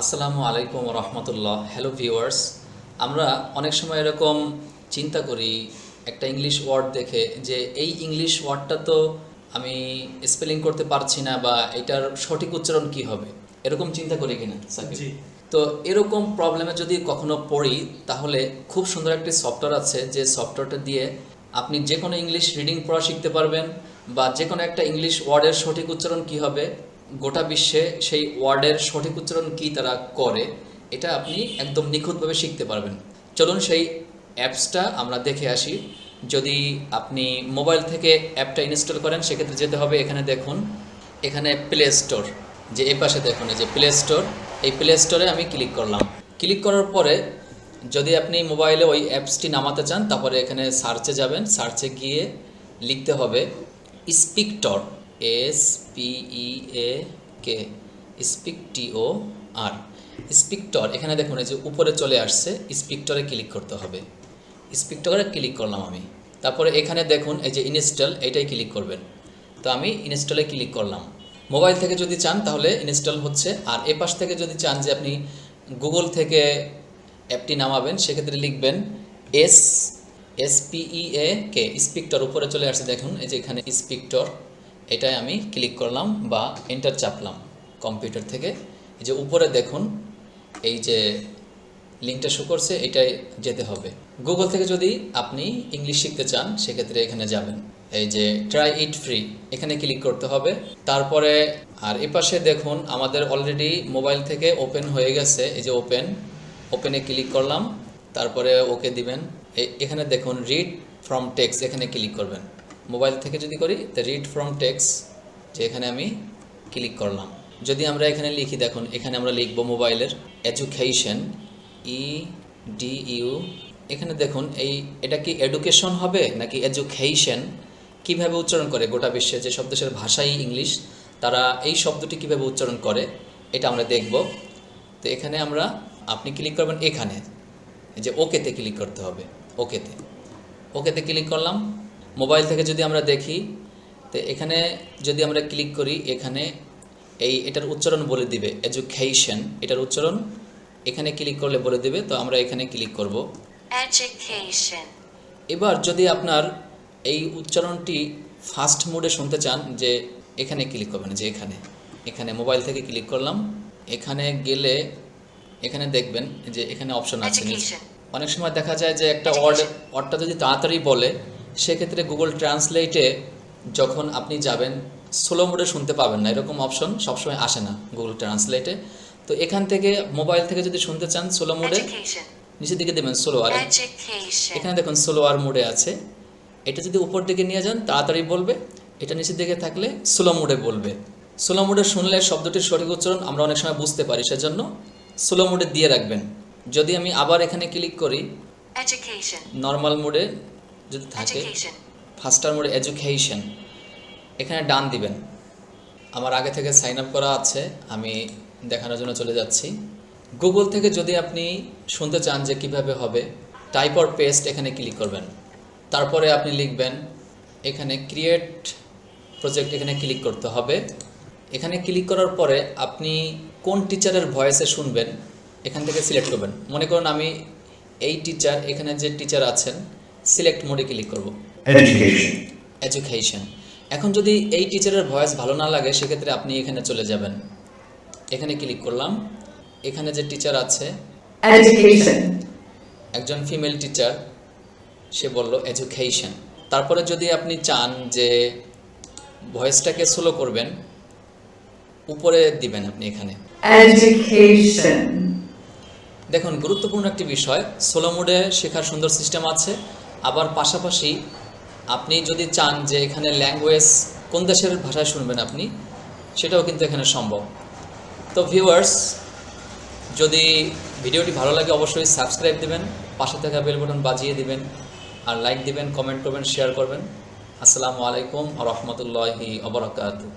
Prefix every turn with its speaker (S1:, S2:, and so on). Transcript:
S1: আসসালামু আলাইকুম রহমতুল্লাহ। Hello viewers আমরা অনেক সময় এরকম চিন্তা করি একটা ইংলিশ ওয়ার্ড দেখে যে এই ইংলিশ ওয়ার্ডটা তো আমি স্পেলিং করতে পারছি না বা এটার সঠিক উচ্চারণ কি হবে? এরকম চিন্তা করি কিনা। তো এরকম প্রবলেমে যদি কখনো পড়ি তাহলে খুব সুন্দর একটি সফটওয়্যার আছে যে সফটওয়্যারটা দিয়ে আপনি যে কোনো ইংলিশ রিডিং পড়া শিখতে পারবেন বা যে কোনো একটা ইংলিশ ওয়ার্ডের সঠিক উচ্চারণ কি হবে গোটা বিশ্বে সেই ওয়ার্ডের সঠিক উচ্চারণ কি তারা করে, এটা আপনি একদম নিখুঁতভাবে শিখতে পারবেন। চলুন সেই অ্যাপসটা আমরা দেখে আসি। যদি আপনি মোবাইল থেকে অ্যাপটা ইনস্টল করেন, সেক্ষেত্রে যেতে হবে এখানে দেখুন, এখানে প্লে স্টোর যে এই পাশে দেখুন, এই যে প্লে স্টোর এই প্লে স্টোরে আমি ক্লিক করলাম। ক্লিক করার পরে যদি আপনি মোবাইলে ওই অ্যাপসটি নামাতে চান, তারপরে এখানে সার্চে যাবেন, সার্চে গিয়ে লিখতে হবে স্পিকটর এস পিই এ কে স্পিক টিও আর স্পিকটর এখানে দেখুন, এই যে উপরে চলে আসছে স্পিকটরে ক্লিক করতে হবে। স্পিকটরে ক্লিক করলাম আমি। তারপরে এখানে দেখুন, এই যে ইনস্টল এইটাই ক্লিক করবেন। তো আমি ইনস্টলে ক্লিক করলাম। মোবাইল থেকে যদি চান, তাহলে ইনস্টল হচ্ছে। আর এ পাশ থেকে যদি চান যে আপনি গুগল থেকে অ্যাপটি নামাবেন, সেক্ষেত্রে লিখবেন এস এস পিই এ কে স্পিকটর উপরে চলে আসছে। দেখুন, এই যে এখানে স্পিকটর এটাই আমি ক্লিক করলাম বা এন্টার চাপলাম কম্পিউটার থেকে। এই যে উপরে দেখুন, এই যে লিঙ্কটা শো করছে, এটাই যেতে হবে। গুগল থেকে যদি আপনি ইংলিশ শিখতে চান, সেক্ষেত্রে এখানে যাবেন। এই যে ট্রাই ইট ফ্রি এখানে ক্লিক করতে হবে। তারপরে আর এপাশে দেখুন, আমাদের অলরেডি মোবাইল থেকে ওপেন হয়ে গেছে। এই যে ওপেন ওপেনে ক্লিক করলাম। তারপরে ওকে দিবেন। এখানে দেখুন রিড ফ্রম টেক্স এখানে ক্লিক করবেন। মোবাইল থেকে যদি করি, তো রিড ফ্রম টেক্স যে এখানে আমি ক্লিক করলাম। যদি আমরা এখানে লিখি, দেখুন, এখানে আমরা লিখব মোবাইলের এডুকেশন ই ডি ইউ এখানে দেখুন, এই, এটা কি এডুকেশন হবে নাকি এডুকেশন কীভাবে উচ্চারণ করে গোটা বিশ্বে? যে সব দেশের ভাষাই ইংলিশ, তারা এই শব্দটি কীভাবে উচ্চারণ করে, এটা আমরা দেখব। তো এখানে আমরা, আপনি ক্লিক করবেন এখানে, যে ওকেতে ক্লিক করতে হবে ওকেতে ওকেতে ক্লিক করলাম মোবাইল থেকে যদি আমরা দেখি তো এখানে যদি আমরা ক্লিক করি এখানে এই এটার উচ্চারণ বলে দিবে এডুকেশন এটার উচ্চারণ এখানে ক্লিক করলে বলে দিবে তো আমরা এখানে ক্লিক করব। এবার যদি আপনার এই উচ্চারণটি ফাস্ট মোডে শুনতে চান যে এখানে ক্লিক করবেন যে এখানে এখানে মোবাইল থেকে ক্লিক করলাম এখানে গেলে এখানে দেখবেন যে এখানে অপশন আছে। অনেক সময় দেখা যায় যে একটা ওয়ার্ড ওয়ার্ডটা যদি তাড়াতাড়ি বলে সেক্ষেত্রে গুগল ট্রান্সলেটে যখন আপনি যাবেন স্লো মোডে শুনতে পাবেন না এরকম অপশন সবসময় আসে না গুগল ট্রান্সলেটে তো এখান থেকে মোবাইল থেকে যদি শুনতে চান স্লো মোডে নিচের দিকে দেবেন স্লো আর। এখানে দেখুন স্লোয়ার মোডে আছে। এটা যদি উপর দিকে নিয়ে যান তাড়াতাড়ি বলবে। এটা নিচের দিকে থাকলে স্লো মোডে বলবে। স্লো মোডে শুনলে শব্দটির সঠিক উচ্চারণ আমরা অনেক সময় বুঝতে পারি সেজন্য স্লো মোডে দিয়ে রাখবেন। যদি আমি আবার এখানে ক্লিক করি নর্মাল মোডে যদি থাকে ফাস্টার মোডে এডুকেশন এখানে ডান দিবেন। আমার আগে থেকে সাইন আপ করা আছে আমি দেখানোর জন্য চলে যাচ্ছি। গুগল থেকে যদি আপনি শুনতে চান যে কীভাবে হবে টাইপ অর পেস্ট এখানে ক্লিক করবেন। তারপরে আপনি লিখবেন এখানে ক্রিয়েট প্রজেক্ট এখানে ক্লিক করতে হবে। এখানে ক্লিক করার পরে আপনি কোন টিচারের ভয়েসে শুনবেন এখান থেকে সিলেক্ট করবেন। মনে করুন আমি এই টিচার এখানে যে টিচার আছেন সিলেক্ট মোডে ক্লিক করব।
S2: Education,
S1: এডুকেশন এখন যদি এই টিচারের ভয়েস ভালো না লাগে সেক্ষেত্রে আপনি এখানে চলে যাবেন। এখানে ক্লিক করলাম। এখানে যে টিচার আছে
S3: education,
S1: একজন ফিমেল টিচার সে বলল এডুকেশন তারপরে যদি আপনি চান যে ভয়েসটাকে স্লো করবেন উপরে দিবেন আপনি এখানে।
S3: Education,
S1: দেখুন গুরুত্বপূর্ণ একটি বিষয় সোলো মোডে শেখার সুন্দর সিস্টেম আছে। আবার পাশাপাশি আপনি যদি চান যে এখানে ল্যাঙ্গুয়েজ কোন দেশের ভাষায় শুনবেন আপনি, সেটাও কিন্তু এখানে সম্ভব। তো ভিউয়ার্স যদি ভিডিওটি ভালো লাগে অবশ্যই সাবস্ক্রাইব দিবেন, পাশে থাকা বেল বাটন বাজিয়ে দিবেন, আর লাইক দিবেন কমেন্ট করবেন শেয়ার করবেন। আসসালামু আলাইকুম রহমতুল্লাহি অবরাকাতু